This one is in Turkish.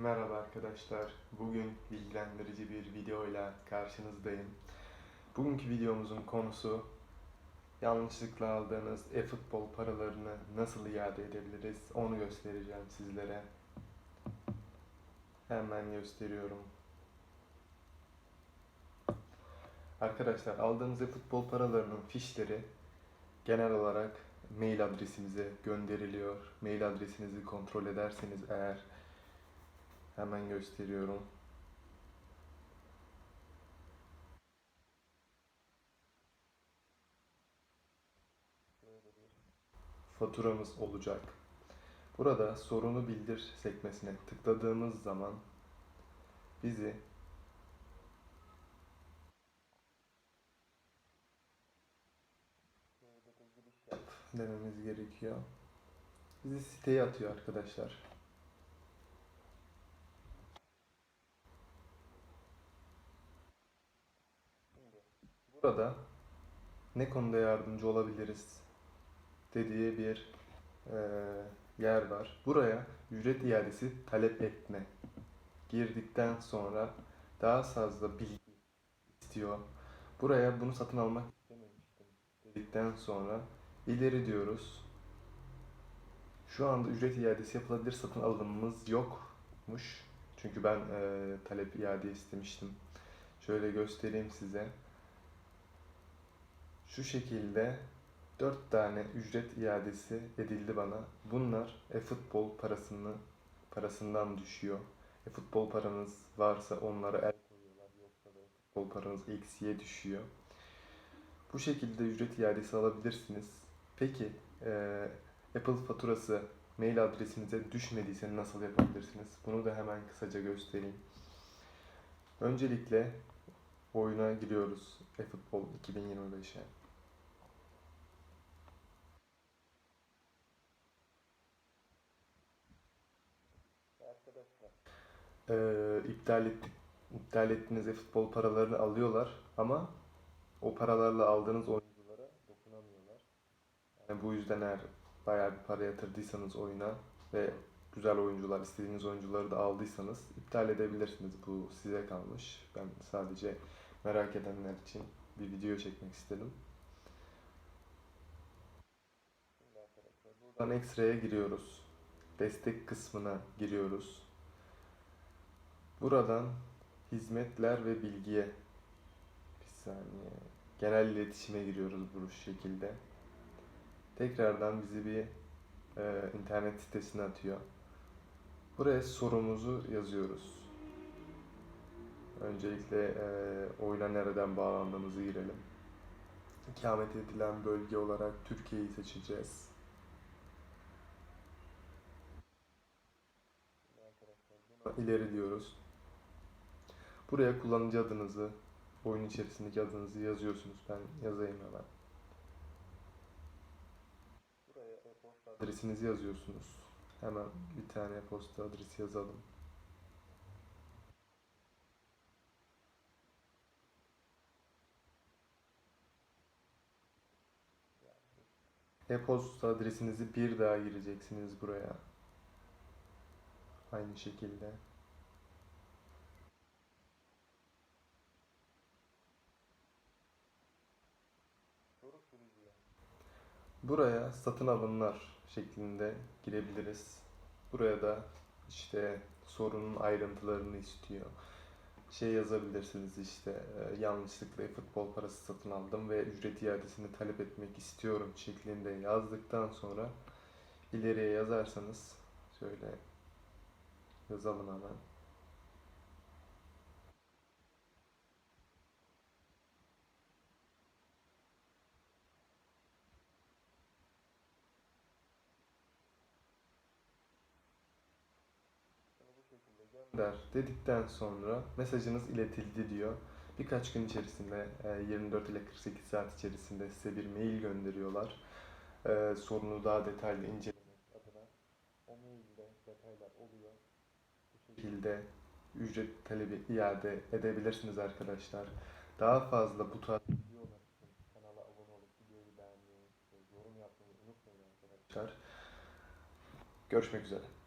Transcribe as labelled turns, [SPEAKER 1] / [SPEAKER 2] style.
[SPEAKER 1] Merhaba arkadaşlar. Bugün bilgilendirici bir videoyla karşınızdayım. Bugünkü videomuzun konusu yanlışlıkla aldığınız e-futbol paralarını nasıl iade edebiliriz onu göstereceğim sizlere. Hemen gösteriyorum. Arkadaşlar aldığınız e-futbol paralarının fişleri genel olarak mail adresimize gönderiliyor. Mail adresinizi kontrol ederseniz eğer Hemen gösteriyorum. Faturamız olacak. Burada sorunu bildir sekmesine tıkladığımız zaman bizi dememiz gerekiyor. Bizi siteye atıyor arkadaşlar. Burada ne konuda yardımcı olabiliriz dediği bir e, yer var. Buraya ücret iadesi talep etme girdikten sonra daha fazla bilgi istiyor. Buraya bunu satın almak istememiştim dedikten sonra ileri diyoruz. Şu anda ücret iadesi yapılabilir satın alımımız yokmuş. Çünkü ben e, talep iade istemiştim. Şöyle göstereyim size. Şu şekilde 4 tane ücret iadesi edildi bana. Bunlar e-futbol parasını parasından düşüyor. E-futbol paranız varsa onlara el koyuyorlar. Yoksa da futbol paranız eksiye düşüyor. Bu şekilde ücret iadesi alabilirsiniz. Peki e, Apple faturası mail adresinize düşmediyse nasıl yapabilirsiniz? Bunu da hemen kısaca göstereyim. Öncelikle oyuna giriyoruz eFootball 2025'e. Ee, iptal ettik, iptal ettiğiniz e-futbol paralarını alıyorlar ama o paralarla aldığınız oyunculara dokunamıyorlar. Yani bu yüzden eğer bayağı bir para yatırdıysanız oyuna ve güzel oyuncular, istediğiniz oyuncuları da aldıysanız iptal edebilirsiniz. Bu size kalmış. Ben sadece merak edenler için bir video çekmek istedim. Buradan ekstraya giriyoruz. Destek kısmına giriyoruz. Buradan hizmetler ve bilgiye bir saniye. Genel iletişime giriyoruz bu şekilde. Tekrardan bizi bir e, internet sitesine atıyor. Buraya sorumuzu yazıyoruz. Öncelikle e, oyuna nereden bağlandığımızı girelim. İkamet edilen bölge olarak Türkiye'yi seçeceğiz. İleri diyoruz. Buraya kullanıcı adınızı, oyun içerisindeki adınızı yazıyorsunuz. Ben yazayım hemen. Buraya e-posta adresinizi yazıyorsunuz. Hemen bir tane e-posta adresi yazalım. E-posta adresinizi bir daha gireceksiniz buraya. Aynı şekilde. Buraya satın alımlar şeklinde girebiliriz. Buraya da işte sorunun ayrıntılarını istiyor. Şey yazabilirsiniz işte e, yanlışlıkla futbol parası satın aldım ve ücret iadesini talep etmek istiyorum şeklinde yazdıktan sonra ileriye yazarsanız şöyle yazalım hemen. Gönder dedikten sonra mesajınız iletildi diyor. Birkaç gün içerisinde 24 ile 48 saat içerisinde size bir mail gönderiyorlar. E, sorunu daha detaylı incelemek adına. O mailde detaylar oluyor. Bu şekilde ücret talebi iade edebilirsiniz arkadaşlar. Daha fazla bu tarz videolar için kanala abone olup videoyu beğenmeyi yorum yapmayı unutmayın arkadaşlar. Görüşmek üzere.